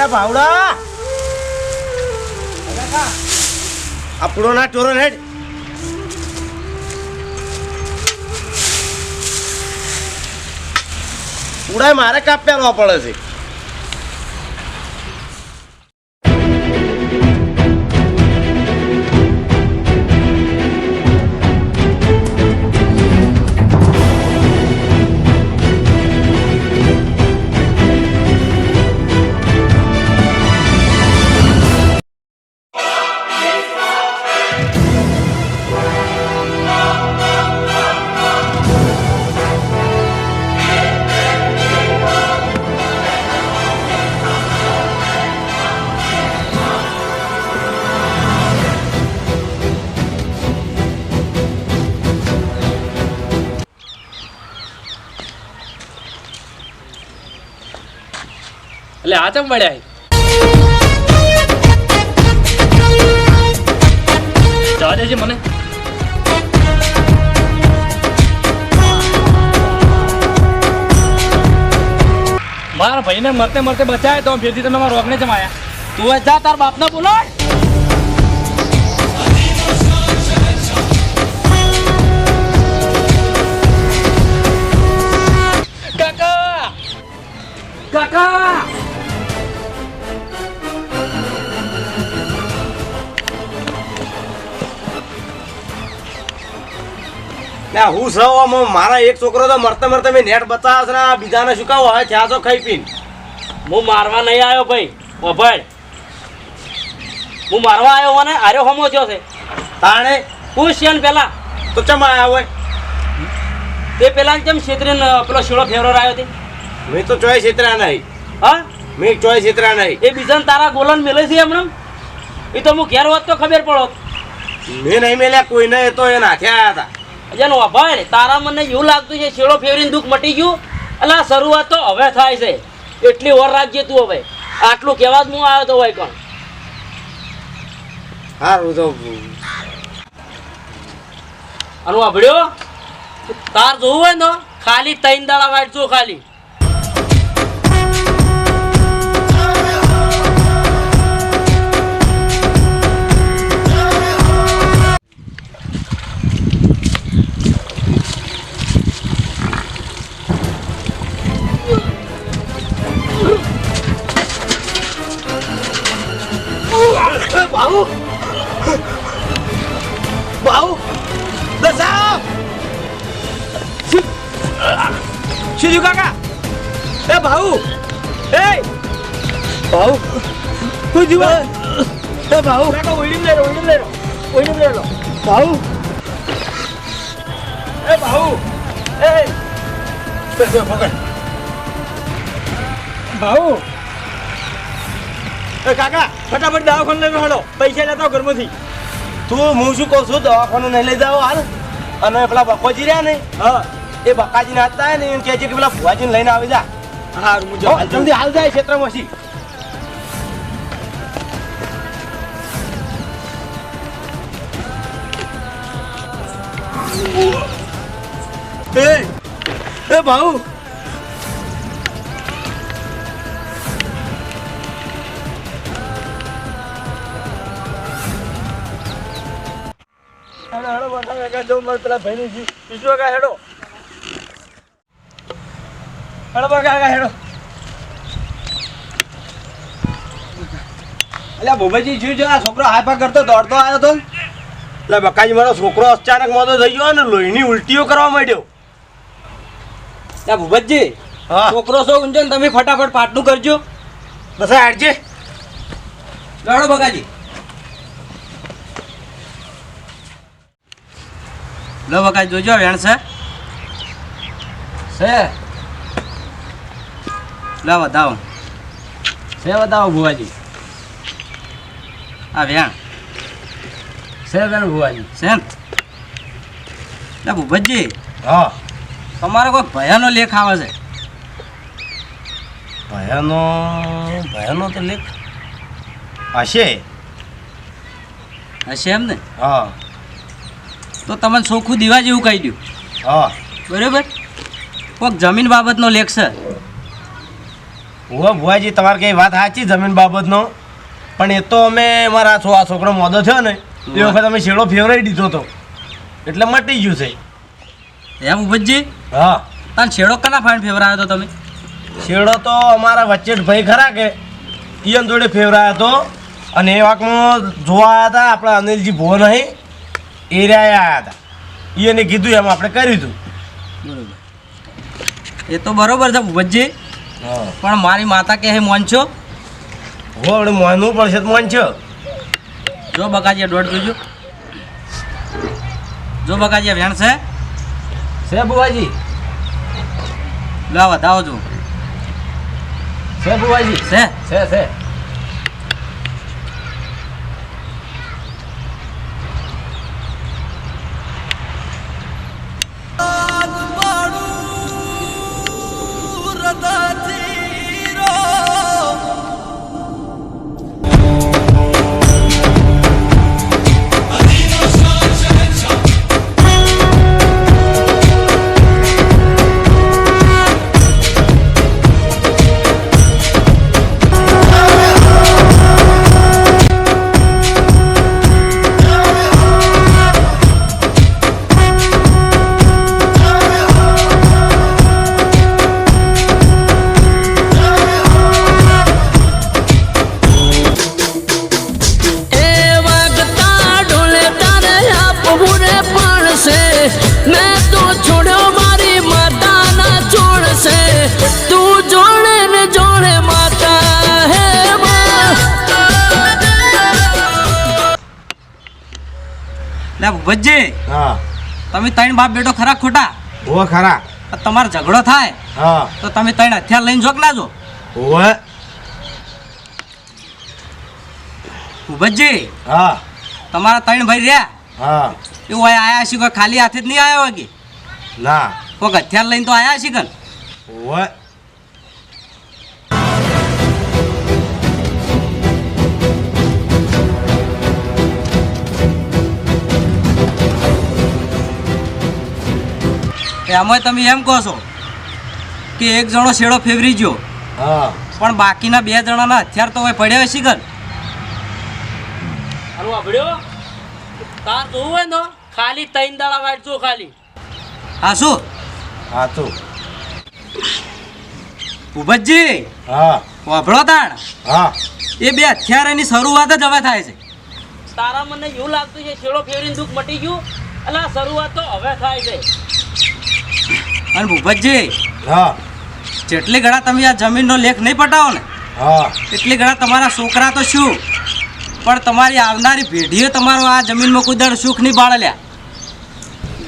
કાકા ભાવડા. આપણો ના ચોરો હેડ. ઉડાય મારે કાપ્યાનો પડે છે. એટલે આ ચમ મળ્યા? જવા દેજે મને. મારા ભાઈને મરતે મરતે બચાય તો ફેરથી તમે મારા રોગને જમાયા. તું જા, તાર બાપને બોલાય. હું સૌ મારા એક છોકરો તો મરતા મરતા મેં નેટ બતાવ્યા છે ને બીજાને શું કહો? હવે થયા છો ખાઈ પીને. હું મારવા નહીં આવ્યો ભાઈ. ભાઈ. હું મારવા આવ્યો મને? આર્યો હમો થયો છે. તાણે? પૂછ છે ને પેલા? તો ચમ આયા હોય? તે પેલા કેમ છેતરીને પેલો શીળો ફેરવો આવ્યો તે? મેં તો ચોય છેતરા નહીં. હા? મેં ચોય છેતરા નહીં. એ બીજાને તારા ગોલન મેલે છે એમને એ તો હું ઘેર હોત તો ખબર પડો મેં નહીં મેલ્યા કોઈને એ તો એ નાખ્યા હતા. જેનો અભાડ તારા મને એવું લાગતું છે છેડો ફેરીને દુઃખ મટી ગયું? એટલે શરૂઆત તો હવે થાય છે. એટલી ઓર રાખજે તું હવે. આટલું કહેવા જ હું આવ્યો તો હોય કોણ? સારું તો. અનુ આભળ્યો તાર જોવું હોય ને ખાલી તૈન દાડા વાટજો ખાલી. ભાઉ તું જુઓ એ ભાઉ કાકા ઓઈડીમ લેરો ઓઈડીમ લેરો ઓઈડીમ લેરો ભાઉ એ ભાઉ એ. પકડ. ભાઉ એ કાકા ફટાફટ દવાખાને લઈને હાલો. પૈસા લેતા ઘરમાંથી. તું હું શું કહું છું દવાખાને નહીં લઈ જાઓ હાલ. અને પેલા બકોજી રહ્યા ને હા. એ બકાજીને હાથ હતા ને એમ કહે છે કે પેલા ભુવાજીને લઈને આવી જા. હા જલ્દી હાલ જાય ક્ષેત્રમાંથી એ એ ભાઉ. જો મારે પેલા ભાઈને જી ઈશ્વર કાકા હેડો હેડો કાકા હેડો? અલ્યા ભૂપેજી શું છે આ છોકરો પા કરતો, દોડતો આવ્યો તો? એટલે બકાજી મારો છોકરો અચાનક મોતો થઈ ગયો ને લોહીની ઉલટીઓ કરવા માંડ્યો. ત્યાં ભૂપતજી છોકરો છો ઊંચો ને તમે ફટાફટ પાટલું કરજો. બસ હાડજે. દોડો બકાજી. લો બકા જોજો વેણ છે. છે. લો બતાવો છે બતાવો ભુવાજી. આ વેણ. વેણ ભુવાજી છે ને ભૂપતજી હા. તમારો કોઈ ભયાનો લેખ આવે છે? ભયાનો ભયાનો તો લેખ હશે. હશે એમ ને? હા. તો તમને ચોખ્ખું દીવા જેવું કહી દઉં. હા. બરાબર? કોઈક જમીન બાબતનો લેખ છે. ઓ ભુવાજી તમારે કંઈ વાત સાચી જમીન બાબતનો? પણ એ તો અમે મારા છો આ છોકરો મોદો થયો ને એ વખત અમે શેડો ફેવરાઈ દીધો હતો. એટલે મટી ગયું છે. એમ ઉપજી હા. તાન છેડો કના ફાઈન ફેવરાયો હતો તમે? શેડો તો અમારા વચ્ચે ભાઈ ખરા કે ઈયન જોડે ફેવરાયો હતો. અને એ વાકમાં જોવા આવ્યા હતા આપણા અનિલજી ભો નહીં એ રહ્યા આવ્યા હતા. ઈયને કીધું એમ આપણે કર્યું હતું. એ તો બરોબર છે ભૂપતજી હા. પણ મારી માતા કે હે મોન છો? હો આપણે માનવું પડશે તો માન છો. જો બકાજીયા દોઢ જોજો જો બકાજીયા વેણ છે? છે ભુવાજી. લાવા દાવો જો છે ભુવાજી. છે? છે છે. લે ઉપજી હા. તમે ત્રણ બાપ બેટો ખરા ખોટા? ઓ ખરા. તમારો ઝઘડો થાય હા. તો તમે ત્રણ હથિયાર લઈને જોક ના જો ઉપજી હા. તમારા ત્રણ ભાઈ રહ્યા? હા. એવું હોય આયા છે ખાલી હાથે જ નહીં આવ્યો કે ના. કોઈક હથિયાર લઈને તો આયા છે કન ઓવે આમાં તમે એમ કહો છો કે એક જણો શેડો ફેવરી ગયો. હા. પણ બાકીના બે જણાના હથિયાર તો હોય પડ્યા હશે કન હારું વાપર્યો તાર જોવું હોય ને તો ખાલી ત્રણ દાડા વાટ જો ખાલી. હા શું? હા તો. ભૂપતજી હા. વાપરો તાણ. હા. એ બે હથિયારની શરૂઆત જ હવે થાય છે. તારા મને એવું લાગતું છે શેડો ફેવરીને દુઃખ મટી ગયું? એટલે આ શરૂઆત તો હવે થાય છે. અને ભૂપતજી હા. જેટલી ઘણા તમે આ જમીનનો લેખ નહીં પટાવો ને હા. એટલી ઘણા તમારા છોકરા તો શું? પણ તમારી આવનારી પેઢીઓ તમારો આ જમીનમાં કોઈ દળ સુખ નહીં બાળલ્યા.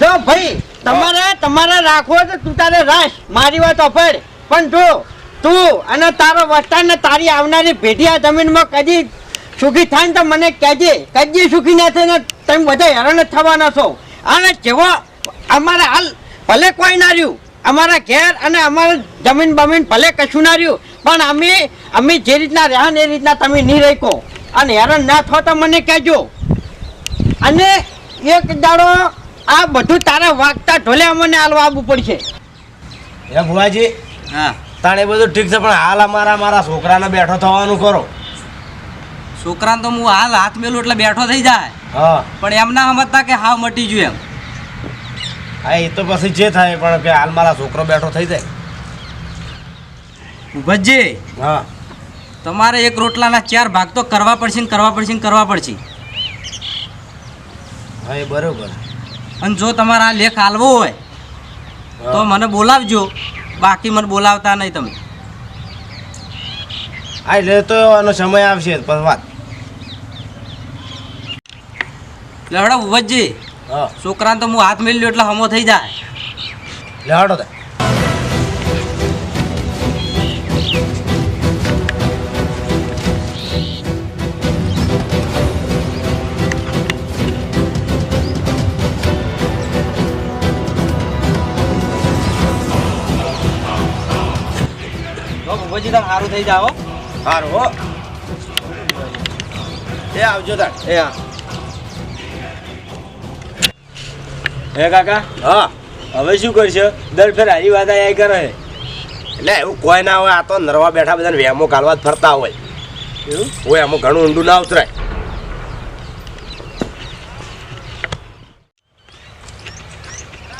જો ભાઈ તમારે તમારે રાખવો તો તું તારે રાખ મારી વાત અફેડ પણ જો તું અને તારો વસ્તાર ને તારી આવનારી પેઢી આ જમીનમાં કદી સુખી થાય ને તો મને કહેજે. કદી સુખી ના થાય ને તમે બધા હેરાન જ થવાના છો. અને જેવો અમારે હાલ ભલે કોઈ ના રહ્યું. અમારા ઘેર અને અમારા જમીન બમીન ભલે કશું ના રહ્યું પણ અમે અમે જે રીતના રહ્યા એ રીતના તમે નહીં રહીકો અને હેરાન ના થો તો મને કહેજો. અને એક દાડો આ બધું તારા વાગતા ઢોલે અમને હાલવા આવવું પડશે. એ ભુવાજી હા. તાણે બધું ઠીક છે પણ હાલ અમારા મારા છોકરાને બેઠો થવાનું કરો. છોકરાને તો હું હાલ હાથ મેલું એટલે બેઠો થઈ જાય. હા. પણ એમ ના સમજતા કે હાવ મટી ગયું એમ. હા એ તો પછી જે થાય પણ કે હાલ મારા છોકરો બેઠો થઈ જાય. ભૂપતજી હા. તમારે એક રોટલાના ચાર ભાગ તો કરવા પડશે ને કરવા પડશે ને કરવા પડશે. હા એ બરોબર. અને જો તમારે આ લેખ હાલવો હોય તો મને બોલાવજો. બાકી મને બોલાવતા નહીં તમે. હા એટલે તો એનો સમય આવશે પછી વાત. લેવડા હા છોકરાને તો હું હાથ મેળ્યો એટલે હમો થઈ જાય. લેવાડો તા. તો તમે સારું થઈ જાઓ સારું હો. એ આવજો તાર એ હા. હે કાકા? હા. હવે શું કરશો? દર ફેર હારી વાત આયા કરે. એટલે એવું કોઈ ના હોય આ તો નરવા બેઠા બધાને વેમો કાલવા જ ફરતા હોય. એવું? હોય આમાં ઘણું ઊંડું ના ઉતરાય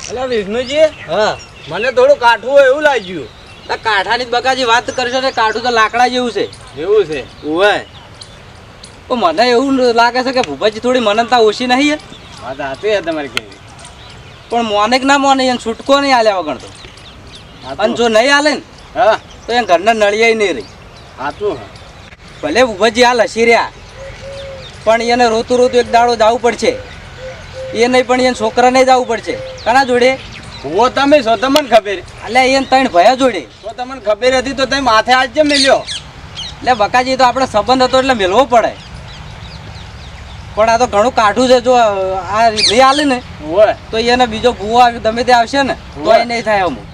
એટલે વિષ્ણુજી? હા. મને થોડું કાઠું હોય એવું લાગ્યું. તો કાંઠાની જ બકાજી વાત કરશો ને કાઠું તો લાકડા જેવું છે. એવું છે? ઉવાય તો મને એવું લાગે છે કે ભૂપાજી થોડી મનનતા ઓછી નહીં વાત સાચી તમારી કેવી. પણ મોને કે ના મોને એને છૂટકો નહીં આલ્યા વગર તો. અને જો નહીં આલે ને હા. તો એ ઘરના નળિયાઈ નહીં રહી. સાચું ભલે ઉભજી હાલ હસી રહ્યા પણ એને રોતું રોતું એક દાડો જવું પડશે. એ નહીં પણ એને છોકરાને જવું પડશે. કના જોડે? હો તમે છો તમને ખબર. એટલે એને ત્રણ ભયા જોડે. તો તમને ખબર હતી તો તમે માથે આજ કેમ મેલ્યો. એટલે બકાજી તો આપણે સંબંધ હતો એટલે મેળવો પડે. પણ આ તો ઘણું કાઠું છે જો આ નહીં હાલે ને તો એને બીજો ભૂવો આવી ગમે તે આવશે ને તો એ નહીં થાય અમુક.